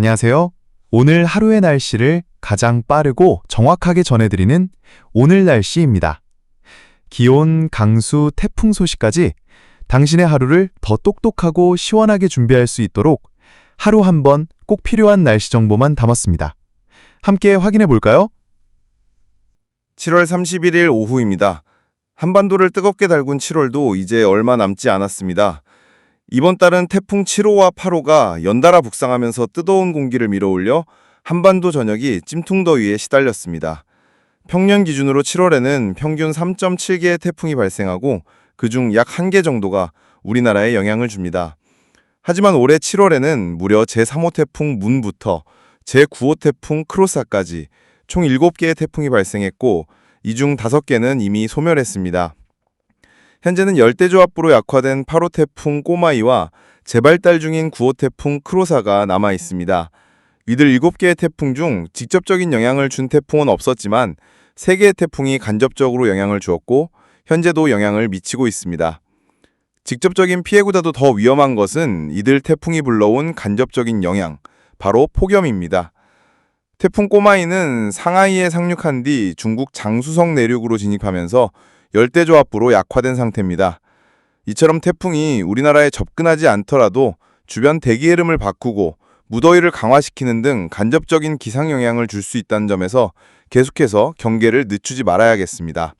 안녕하세요. 오늘 하루의 날씨를 가장 빠르고 정확하게 전해드리는 오늘 날씨입니다. 기온, 강수, 태풍 소식까지 당신의 하루를 더 똑똑하고 시원하게 준비할 수 있도록 하루 한 번 꼭 필요한 날씨 정보만 담았습니다. 함께 확인해 볼까요? 7월 31일 오후입니다. 한반도를 뜨겁게 달군 7월도 이제 얼마 남지 않았습니다. 이번 달은 태풍 7호와 8호가 연달아 북상하면서 뜨거운 공기를 밀어올려 한반도 전역이 찜통더위에 시달렸습니다. 평년 기준으로 7월에는 평균 3.7개의 태풍이 발생하고 그중 약 1개 정도가 우리나라에 영향을 줍니다. 하지만 올해 7월에는 무려 제3호 태풍 문부터 제9호 태풍 크로사까지 총 7개의 태풍이 발생했고 이 중 5개는 이미 소멸했습니다. 현재는 열대조합부로 약화된 8호 태풍 꼬마이와 재발달 중인 9호 태풍 크로사가 남아 있습니다. 이들 7개의 태풍 중 직접적인 영향을 준 태풍은 없었지만 3개의 태풍이 간접적으로 영향을 주었고 현재도 영향을 미치고 있습니다. 직접적인 피해보다도 더 위험한 것은 이들 태풍이 불러온 간접적인 영향, 바로 폭염입니다. 태풍 꼬마이는 상하이에 상륙한 뒤 중국 장수성 내륙으로 진입하면서 열대조합부로 약화된 상태입니다. 이처럼 태풍이 우리나라에 접근하지 않더라도 주변 대기 흐름을 바꾸고 무더위를 강화시키는 등 간접적인 기상 영향을 줄 수 있다는 점에서 계속해서 경계를 늦추지 말아야겠습니다.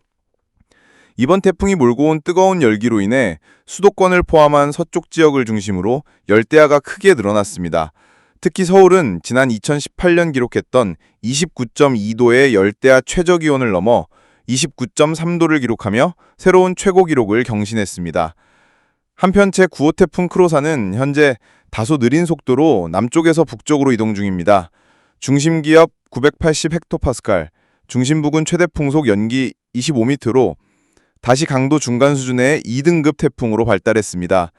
이번 태풍이 몰고 온 뜨거운 열기로 인해 수도권을 포함한 서쪽 지역을 중심으로 열대야가 크게 늘어났습니다. 특히 서울은 지난 2018년 기록했던 29.2도의 열대야 최저 기온을 넘어 29.3도를 기록하며 새로운 최고 기록을 경신했습니다. 한편 제9호 태풍 크로사는 현재 다소 느린 속도로 남쪽에서 북쪽으로 이동 중입니다. 중심 기압 980 헥토파스칼, 중심 부근 최대 풍속 연기 25m로 다시 강도 중간 수준의 2등급 태풍으로 발달했습니다.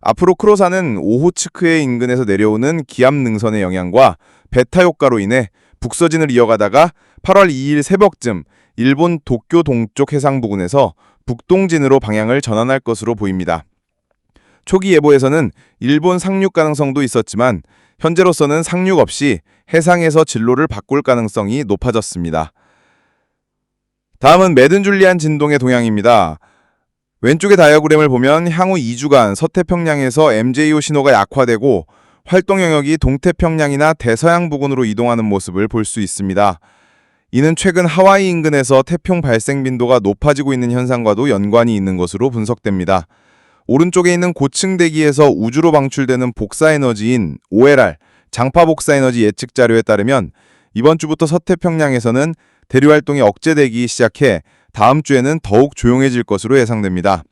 앞으로 크로사는 오호츠크해 인근에서 내려오는 기압 능선의 영향과 베타 효과로 인해 북서진을 이어가다가 8월 2일 새벽쯤 일본 도쿄 동쪽 해상 부근에서 북동진으로 방향을 전환할 것으로 보입니다. 초기 예보에서는 일본 상륙 가능성도 있었지만 현재로서는 상륙 없이 해상에서 진로를 바꿀 가능성이 높아졌습니다. 다음은 매든줄리안 진동의 동향입니다. 왼쪽의 다이어그램을 보면 향후 2주간 서태평양에서 MJO 신호가 약화되고 활동 영역이 동태평양이나 대서양 부근으로 이동하는 모습을 볼 수 있습니다. 이는 최근 하와이 인근에서 태풍 발생 빈도가 높아지고 있는 현상과도 연관이 있는 것으로 분석됩니다. 오른쪽에 있는 고층 대기에서 우주로 방출되는 복사 에너지인 OLR, 장파 복사 에너지 예측 자료에 따르면 이번 주부터 서태평양에서는 대류 활동이 억제되기 시작해 다음 주에는 더욱 조용해질 것으로 예상됩니다.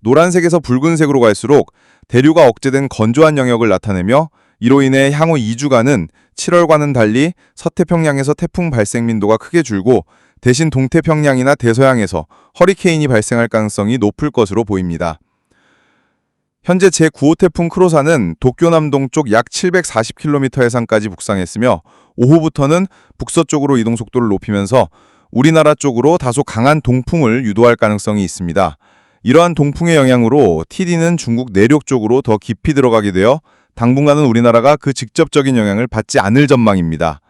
노란색에서 붉은색으로 갈수록 대류가 억제된 건조한 영역을 나타내며 이로 인해 향후 2주간은 7월과는 달리 서태평양에서 태풍 발생 민도가 크게 줄고 대신 동태평양이나 대서양에서 허리케인이 발생할 가능성이 높을 것으로 보입니다. 현재 제9호 태풍 크로사는 도쿄 남동쪽 약 740km 해상까지 북상했으며 오후부터는 북서쪽으로 이동 속도를 높이면서 우리나라 쪽으로 다소 강한 동풍을 유도할 가능성이 있습니다. 이러한 동풍의 영향으로 TD는 중국 내륙 쪽으로 더 깊이 들어가게 되어 당분간은 우리나라가 그 직접적인 영향을 받지 않을 전망입니다.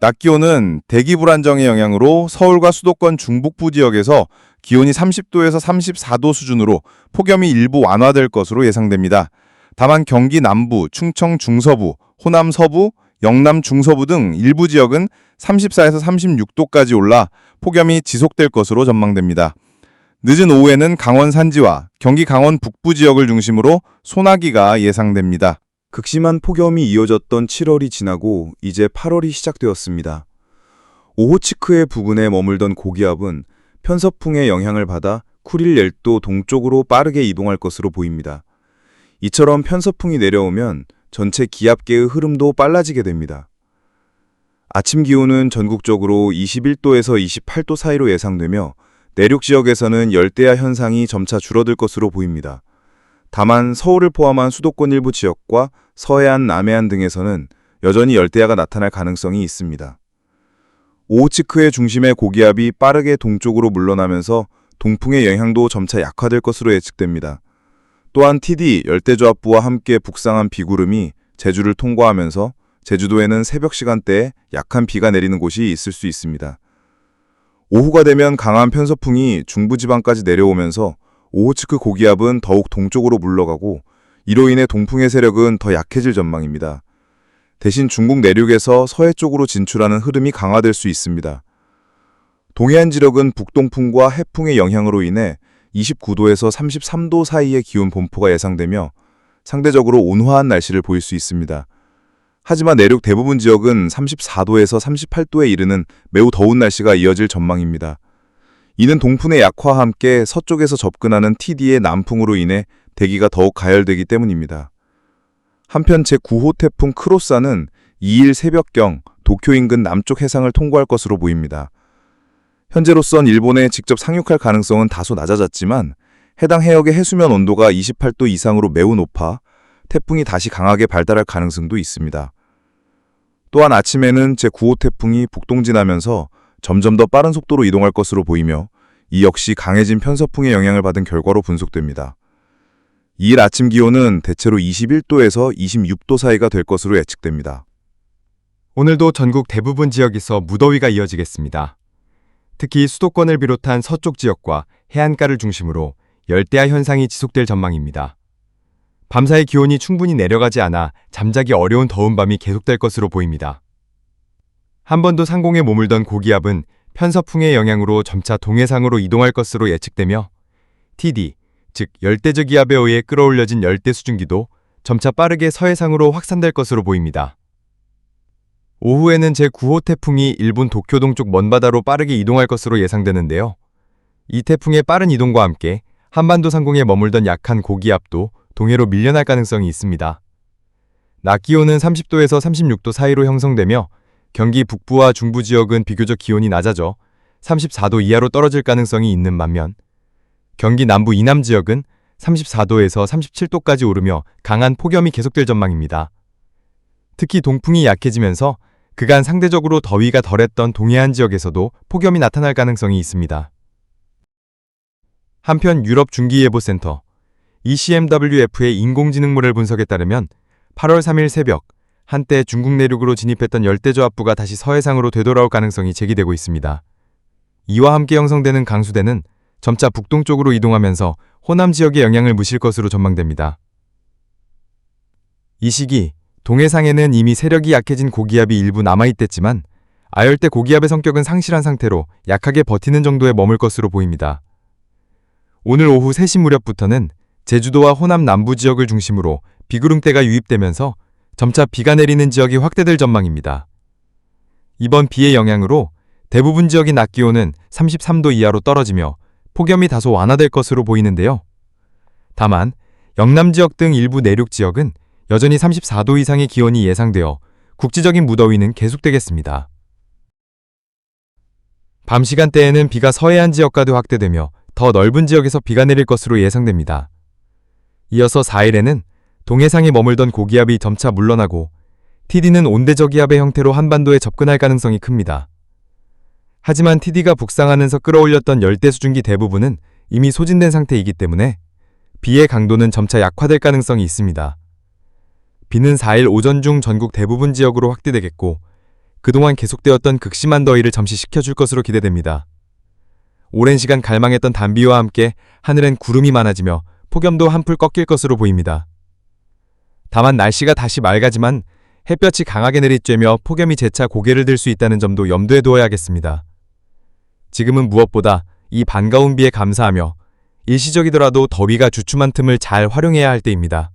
낮 기온은 대기 불안정의 영향으로 서울과 수도권 중북부 지역에서 기온이 30도에서 34도 수준으로 폭염이 일부 완화될 것으로 예상됩니다. 다만 경기 남부, 충청 중서부, 호남 서부, 영남 중서부 등 일부 지역은 34에서 36도까지 올라 폭염이 지속될 것으로 전망됩니다. 늦은 오후에는 강원 산지와 경기 강원 북부 지역을 중심으로 소나기가 예상됩니다. 극심한 폭염이 이어졌던 7월이 지나고 이제 8월이 시작되었습니다. 오호츠크해 부근에 머물던 고기압은 편서풍의 영향을 받아 쿠릴 열도 동쪽으로 빠르게 이동할 것으로 보입니다. 이처럼 편서풍이 내려오면 전체 기압계의 흐름도 빨라지게 됩니다. 아침 기온은 전국적으로 21도에서 28도 사이로 예상되며 내륙 지역에서는 열대야 현상이 점차 줄어들 것으로 보입니다. 다만 서울을 포함한 수도권 일부 지역과 서해안, 남해안 등에서는 여전히 열대야가 나타날 가능성이 있습니다. 오호츠크의 중심의 고기압이 빠르게 동쪽으로 물러나면서 동풍의 영향도 점차 약화될 것으로 예측됩니다. 또한 TD 열대저압부와 함께 북상한 비구름이 제주를 통과하면서 제주도에는 새벽 시간대에 약한 비가 내리는 곳이 있을 수 있습니다. 오후가 되면 강한 편서풍이 중부지방까지 내려오면서 오호츠크 고기압은 더욱 동쪽으로 물러가고 이로 인해 동풍의 세력은 더 약해질 전망입니다. 대신 중국 내륙에서 서해 쪽으로 진출하는 흐름이 강화될 수 있습니다. 동해안 지력은 북동풍과 해풍의 영향으로 인해 29도에서 33도 사이의 기온 분포가 예상되며 상대적으로 온화한 날씨를 보일 수 있습니다. 하지만 내륙 대부분 지역은 34도에서 38도에 이르는 매우 더운 날씨가 이어질 전망입니다. 이는 동풍의 약화와 함께 서쪽에서 접근하는 TD의 남풍으로 인해 대기가 더욱 가열되기 때문입니다. 한편 제9호 태풍 크로사는 2일 새벽경 도쿄 인근 남쪽 해상을 통과할 것으로 보입니다. 현재로선 일본에 직접 상륙할 가능성은 다소 낮아졌지만 해당 해역의 해수면 온도가 28도 이상으로 매우 높아 태풍이 다시 강하게 발달할 가능성도 있습니다. 또한 아침에는 제9호 태풍이 북동진하면서 점점 더 빠른 속도로 이동할 것으로 보이며 이 역시 강해진 편서풍의 영향을 받은 결과로 분석됩니다. 이일 아침 기온은 대체로 21도에서 26도 사이가 될 것으로 예측됩니다. 오늘도 전국 대부분 지역에서 무더위가 이어지겠습니다. 특히 수도권을 비롯한 서쪽 지역과 해안가를 중심으로 열대야 현상이 지속될 전망입니다. 밤사이 기온이 충분히 내려가지 않아 잠자기 어려운 더운 밤이 계속될 것으로 보입니다. 한 번도 상공에 머물던 고기압은 편서풍의 영향으로 점차 동해상으로 이동할 것으로 예측되며 TD, 즉 열대적 기압에 의해 끌어올려진 열대 수증기도 점차 빠르게 서해상으로 확산될 것으로 보입니다. 오후에는 제9호 태풍이 일본 도쿄 동쪽 먼바다로 빠르게 이동할 것으로 예상되는데요. 이 태풍의 빠른 이동과 함께 한반도 상공에 머물던 약한 고기압도 동해로 밀려날 가능성이 있습니다. 낮 기온은 30도에서 36도 사이로 형성되며 경기 북부와 중부 지역은 비교적 기온이 낮아져 34도 이하로 떨어질 가능성이 있는 반면 경기 남부 이남 지역은 34도에서 37도까지 오르며 강한 폭염이 계속될 전망입니다. 특히 동풍이 약해지면서 그간 상대적으로 더위가 덜했던 동해안 지역에서도 폭염이 나타날 가능성이 있습니다. 한편 유럽 중기예보센터 ECMWF의 인공지능 모델 분석에 따르면 8월 3일 새벽 한때 중국 내륙으로 진입했던 열대저압부가 다시 서해상으로 되돌아올 가능성이 제기되고 있습니다. 이와 함께 형성되는 강수대는 점차 북동쪽으로 이동하면서 호남 지역에 영향을 미칠 것으로 전망됩니다. 이 시기 동해상에는 이미 세력이 약해진 고기압이 일부 남아있댔지만 아열대 고기압의 성격은 상실한 상태로 약하게 버티는 정도에 머물 것으로 보입니다. 오늘 오후 3시 무렵부터는 제주도와 호남 남부 지역을 중심으로 비구름대가 유입되면서 점차 비가 내리는 지역이 확대될 전망입니다. 이번 비의 영향으로 대부분 지역의 낮 기온은 33도 이하로 떨어지며 폭염이 다소 완화될 것으로 보이는데요. 다만 영남 지역 등 일부 내륙 지역은 여전히 34도 이상의 기온이 예상되어 국지적인 무더위는 계속되겠습니다. 밤 시간대에는 비가 서해안 지역까지 확대되며 더 넓은 지역에서 비가 내릴 것으로 예상됩니다. 이어서 4일에는 동해상에 머물던 고기압이 점차 물러나고 TD는 온대저기압의 형태로 한반도에 접근할 가능성이 큽니다. 하지만 TD가 북상하면서 끌어올렸던 열대 수증기 대부분은 이미 소진된 상태이기 때문에 비의 강도는 점차 약화될 가능성이 있습니다. 비는 4일 오전 중 전국 대부분 지역으로 확대되겠고 그동안 계속되었던 극심한 더위를 잠시 식혀줄 것으로 기대됩니다. 오랜 시간 갈망했던 단비와 함께 하늘엔 구름이 많아지며 폭염도 한풀 꺾일 것으로 보입니다. 다만 날씨가 다시 맑아지만 햇볕이 강하게 내리쬐며 폭염이 재차 고개를 들 수 있다는 점도 염두에 두어야겠습니다. 지금은 무엇보다 이 반가운 비에 감사하며 일시적이더라도 더위가 주춤한 틈을 잘 활용해야 할 때입니다.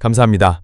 감사합니다.